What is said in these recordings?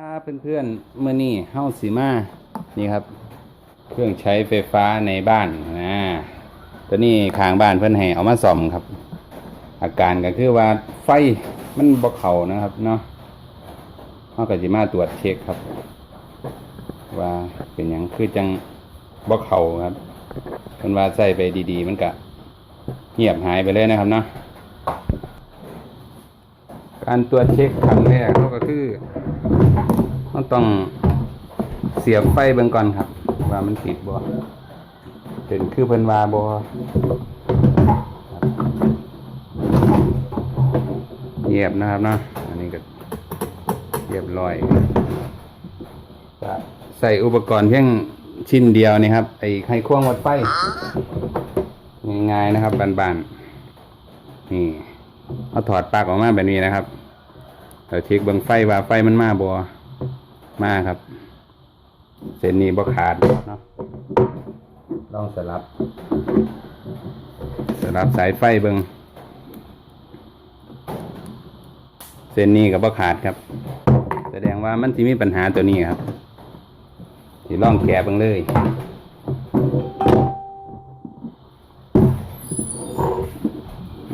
ครับเพื่อนๆเมื่อนี้เฮ้าสีมานี่ครับ เครื่องใช้ไฟฟ้าในบ้านนะตัวนี้ขางบ้านเพื่อนให้เอามาซ่อมครับ อาการก็คือว่าไฟมันบกเขานะครับเนาะเฮาก็สิมาตรวจเช็คครับ ว่าเป็นหยังคือจังบกเขาครับเพิ่นว่าใส่ไปดีๆ มันก็เงียบหายไปเลยนะครับเนาะการตรวจเช็คครั้งแรกก็คือ ต้องเสียบไฟเบิ่งก่อนครับ ว่ามันติดบ่เป็นคือเพิ่นว่าบ่เงียบนะครับนะอันนี้ก็เรียบร้อยใส่อุปกรณ์เพียงชิ้นเดียวนี่ครับไอ้ไขควงวัดไฟง่ายๆนะครับบานๆนี่เอาถอดปลากออกมาแบบนี้นะครับเราเช็คเบิ่งไฟว่าไฟมันมาบ่ มาครับ เส้นนี้บ่ขาดเนาะลองสลับ สลับสายไฟเบิ่งเส้นนี้ก็บ่ขาดครับ แสดงว่ามันสิมีปัญหาตัวนี้ครับสิลองแกะเบิงเลย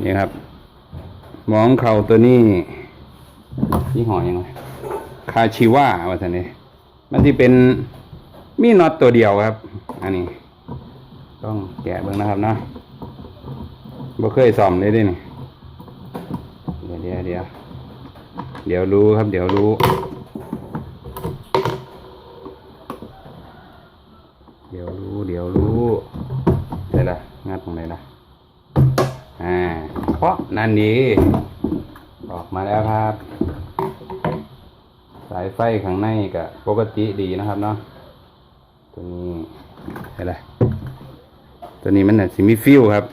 นี่ครับ มองเข่าตัวนี้ยี่ห้อยังไง คาชิว่าว่าท่านนี่มันที่เป็นมีน็อตตัวเดียวครับ อันนี้ ต้องแกะเบิ่งนะครับเนาะบ่เคยซ่อมเลยดินี่เดี๋ยวเดี๋ยวเดี๋ยวเดี๋ยวรู้ครับ เดี๋ยวรู้ เดี๋ยวรู้ เดี๋ยวรู้เดี๋ยวละงัดตรงไหนล่ะอ่าเพราะนั่นดีออกมาแล้วครับ สายไฟข้างในก็ปกติดีนะครับเนาะตัวนี้อะไรตัวนี้มันน่ะสิมีฟิวครับ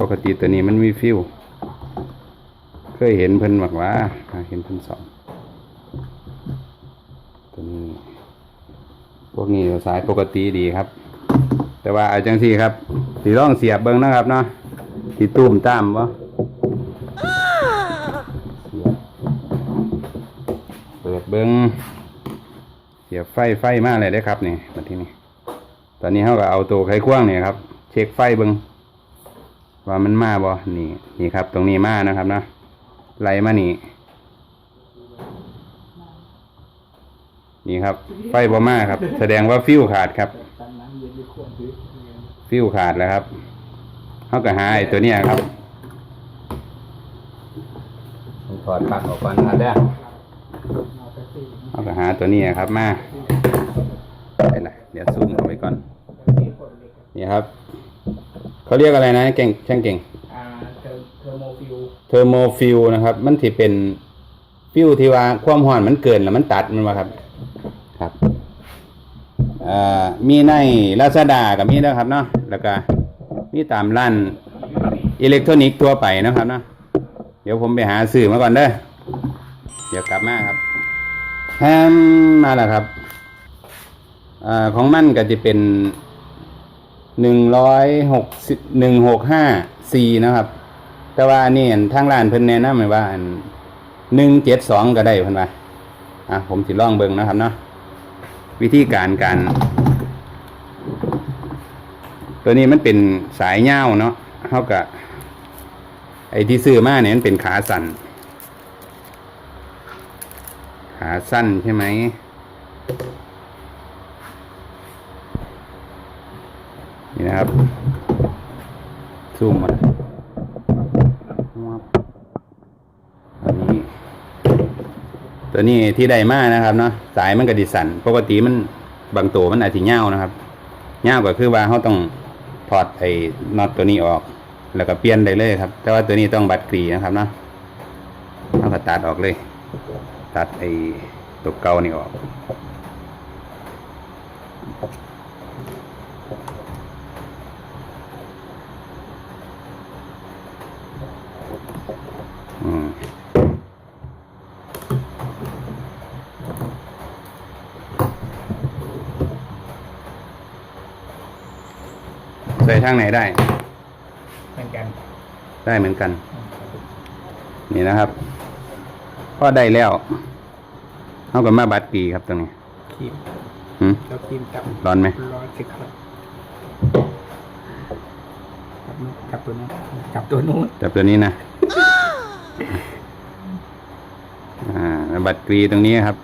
ปกติตัวนี้มันมีฟิวเคยเห็นเพิ่นบอกว่าเห็นเพิ่นสอนตัวนี้พวกนี้สายปกติดีครับ แต่ว่าอาจังสี่ครับสีร่องเสียบเบิ้งนะครับเนาะสีตุ้มตามวะ เปิดเบิ้งเสียบไฟไฟมากเลยได้ครับนี่มาที่นี่ตอนนี้เขาก็เอาตัวไขควงเนี่ยครับ เช็คไฟเบิ้งว่ามันมาบ่นี่นี่ครับ ตรงนี้มานะครับเนาะไหลมานี่นี่ครับ ไฟบ่มาครับ แสดงว่าฟิวขาดครับ ฟิวขาดแล้วครับเขาก็หาไอ้ตัวเนี้ยครับถอดปลั๊กออกก่อนครับเด้อ เขาก็หาตัวนี้ครับมาไปละเดี๋ยวซูมเข้าไปก่อน นี่ครับ เขาเรียกอะไรนะเก่งช่างเก่งอ่าเทอร์เทอร์โมฟิลเทอร์โมฟิลนะครับ มันที่เป็นฟิวที่ว่าความร้อนมันเกินแล้วมันตัดมันมาครับครับอ่ามีในลาซาด้ากับมีนะครับเนาะแล้วก็มีตามร้านอิเล็กทรอนิกส์ทั่วไปนะครับเนาะเดี๋ยวผมไปหาซื้อมาก่อนเด้อเดี๋ยวกลับมาครับ แฮมมาแล้วครับอของมันก็จะเป็นหนึ่งร้อยหกสิบหนึ่งหกห้าซีนะครับ แต่ว่านี่ทางร้านเพิ่นแนะนำไว้ว่าหนึ่งเจ็ดสองก็ได้เพิ่นว่าอะผมสิลองเบิ่งนะครับเนาะวิธีการการ ตัวนี้มันเป็นสายเง่าเนาะเท่ากับไอ้ที่ซื้อมาเนี่ยมันเป็นขาสั้น ขาสั้นใช่ไหม นี่นะครับซูมมาอันนี้ ตัวนี้ที่ได้มากนะครับเนาะสายมันกระดิสันปกติมันบางตัวมันอาจจะเง่านะครับเง่าก็คือว่าเขาต้องถอดไอ้น็อตตัวนี้ออก แล้วก็เปลี่ยนได้เลยครับ แต่ว่าตัวนี้ต้องบัดกรีนะครับเนาะเอาก็ตัดออกเลย ตัดไอ้ตัวเก่านี่ออกอืมใส่ทางไหนได้ เหมือนกัน ได้เหมือนกัน นี่นะครับ พอได้แล้วเอากับมาบัดกีครับตรงนี้ครีมหืม แล้วครีมจับร้อนไหม ร้อนสิครับจับตัวนู้นจับตัวนู้นจับตัวนี้นะอ่าแล้วบัดกรีตรงนี้ครับ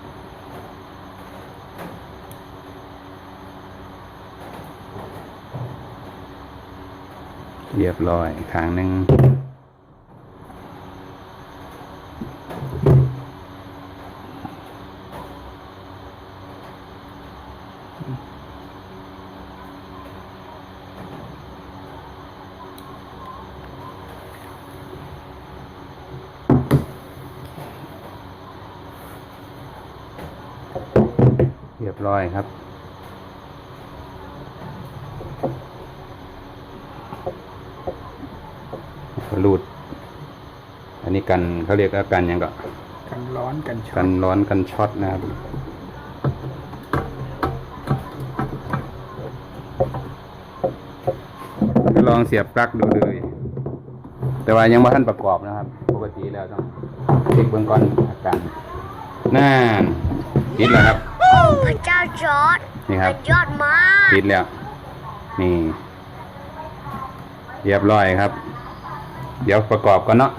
เรียบร้อยทางหนึ่ง ยบร้อยครับรูด อันนี้กันเขาเรียกว่ากันหยังก็ กันร้อนกันช็อกัตนร้อนกันช็อตนะครับก็ลองเสียบปลั๊กดูเลย แต่ว่ายังไม่ทันประกอบนะครับ ปกติแล้วต้องเช็คเบื้องก่อนอาการน่านติดแล้วครับโอ้ พระเจ้าจอร์ดนี่ครับมันยอดมากติดแล้ว นี่ เรียบร้อยครับ เดี๋ยวประกอบกันเนาะ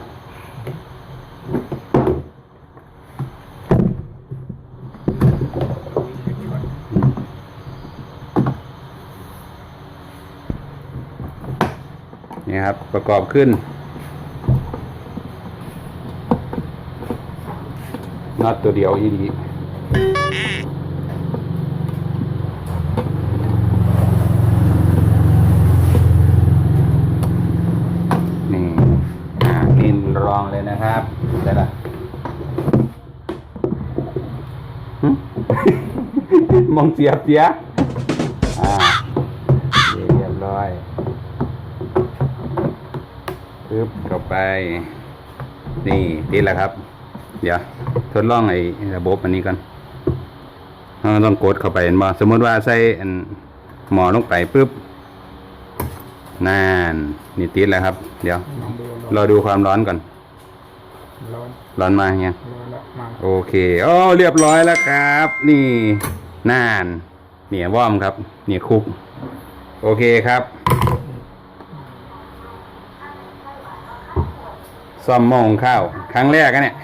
นี่ครับ ประกอบขึ้นน็อตตัวเดียวอีดีนี่ อ่านินรอง เลยนะครับได้ละหึมองเสียบเสียอ่าเรียบร้อยปึ๊บเข้าไป นี่ติดแล้วครับ เดี๋ยวทดลองไอ้ระบบอันนี้ก่อนเราต้องกดเข้าไปเห็นบ่สมมติว่าใส่อันหมอลงไปปึ๊บนานนี่ติดแล้วครับ เดี๋ยวลองดูรอดูความร้อนก่อน ร้อนร้อนมาเงี้ยร้อนแล้วมาโอเคโอ้เรียบร้อยแล้วครับ นี่นานเนี่ยว่อมครับ เนี่ยคุก โอเคครับ ซ่อมหมองข้าว ครั้งแรกอะเนี่ย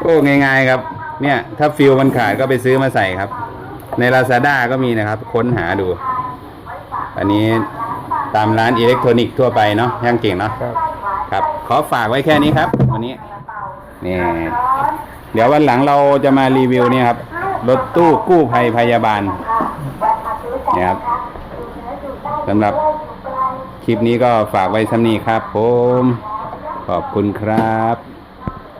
โอ้ง่ายๆครับ เนี่ย ถ้าฟิลมันขาดก็ไปซื้อมาใส่ครับ ใน Lazada ก็มีนะครับ ค้นหาดู อันนี้ตามร้านอิเล็กทรอนิกส์ทั่วไปเนาะย่างเก่งเนาะครับ ครับ ขอฝากไว้แค่นี้ครับ วันนี้นี่เดี๋ยววันหลังเราจะมารีวิวเนี่ยครับรถตู้กู้ภัยพยาบาลเนี่ยครับสำหรับคลิปนี้ก็ฝากไว้สำนีครับผม ขอบคุณครับ